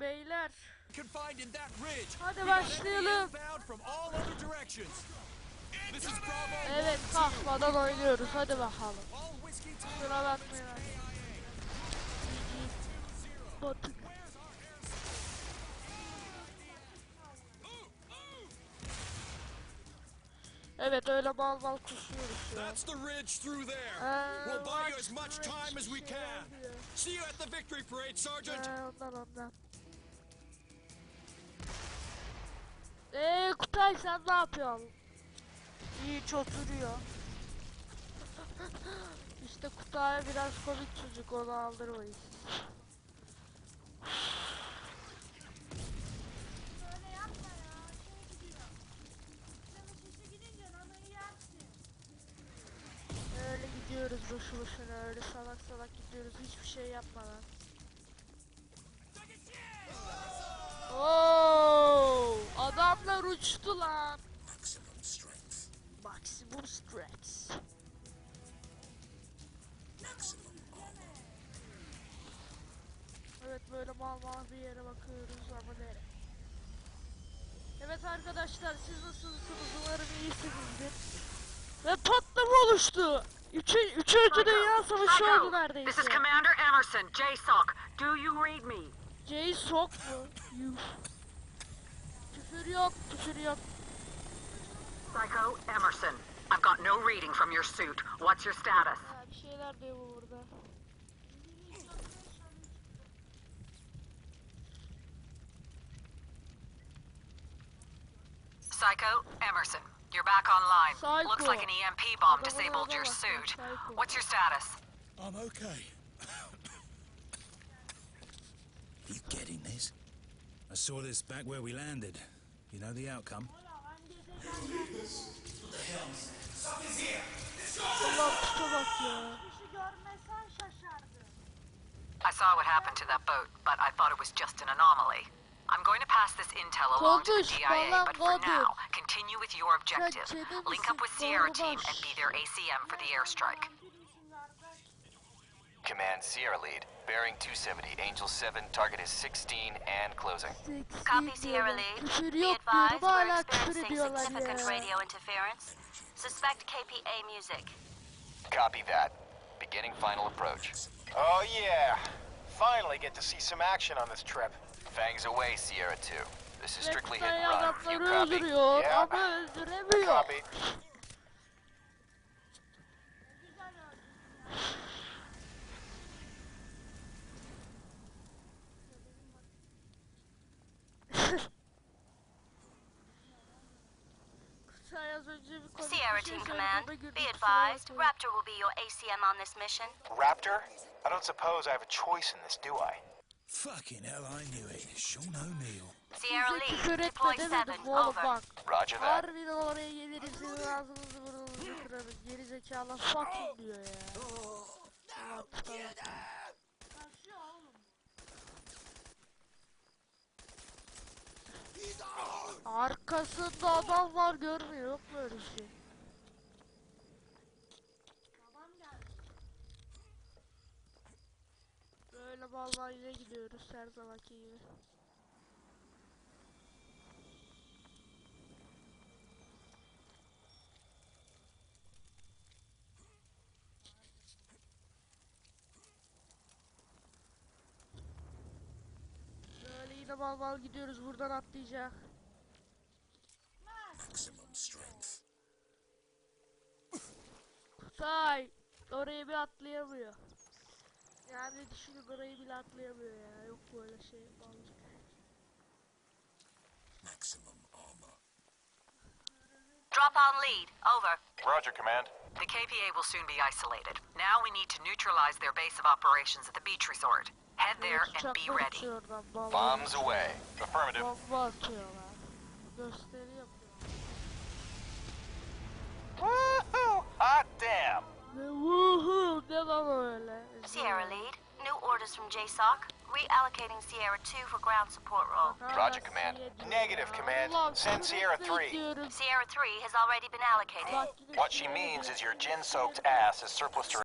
beyler. Hadi başlayalım. Evet kalkmadan oynuyoruz. Hadi bakalım. Kusura bakmayın. Batık. Evet öyle mal mal kusuyoruz ya. That's the ridge through there. We'll buy you as much time as we can. See you at the victory parade, Sergeant. Ondan ondan. Eee Kutay sen ne yapıyorsun? Hiç oturuyor. işte Kutay'a biraz komik çocuk onu yersin. Öyle gidiyoruz boşu boşuna öyle salak salak gidiyoruz hiçbir şey yapmadan. Uçtu lan. Maximum strength. Maximum strength. Maximum armor. Evet böyle mal mal bir yere bakıyoruz ama nere? Evet arkadaşlar siz nasılsınız umarım iyisinizdir. Ve patlama oluştu. Üçü, üçüncü dünya savaşı oldu neredeyse. this is Commander Emerson, JSOC. Do you read me? Jay sok mu? Yuh. Küfür yok, küfür yok. Psycho Emerson, I've got no reading from your suit. What's your status? Ha, bir şeyler diyor bu burada. Psycho Emerson, you're back online. Psycho. Looks like an EMP bomb disabled your suit. What's your status? I'm okay. You getting this? I saw this back where we landed. You know the outcome? Allah puta bak ya. Kişi görmesen şaşardı. I saw what happened to that boat, but I thought it was just an anomaly. I'm going to pass this intel along to the Konuş, DIA, but for now, continue with your objective. Link up with Sierra team and be their ACM for the airstrike. Yabancı değilsin kardeş. Command Sierra Lead, bearing 270, Angel 7, target is 16 and closing. Seksi Copy Sierra diyorlar. Lead. Küfür Be yok advised, diyorum we're experiencing significant radio interference. Suspect KPA music. Copy that. Beginning final approach. Oh yeah. Finally get to see some action on this trip. Fangs away, Sierra 2. This is strictly hit and run. You copy? Yeah. Copy. Sierra Team Command, be advised. Raptor will be your ACM on this mission. Raptor? I don't suppose I have a choice in this, do I? Fucking hell, I knew it. Sean O'Neill. Sierra Bize Lead, küfür deploy 7, over. Roger that. Harbiden oraya geliriz sizin ağzınızı burnunuzu kırarız. Geri zekalı fucking oh, diyor ya. Arkasında adam var görmüyor yok mu öyle şey? Babam geldi. Böyle ballayla gidiyoruz her zamanki gibi. Böyle yine bal bal gidiyoruz buradan atlayacak. Orayı bir atlayamıyor. Yani düşünün orayı bile atlayamıyor ya. Yok böyle şey balcık. Maximum armor. Drop on lead, over. Roger, Command. The KPA will soon be isolated. Now we need to neutralize their base of operations at the beach resort. Head there and be ready. uçuyor oradan, ballar Bombs away. Affirmative. From JSOC. Reallocating Sierra 2 for ground support role. Roger, command. Negative, command. Send Sierra three. Sierra 3 has already been allocated. What she means is your gin soaked ass is surplus to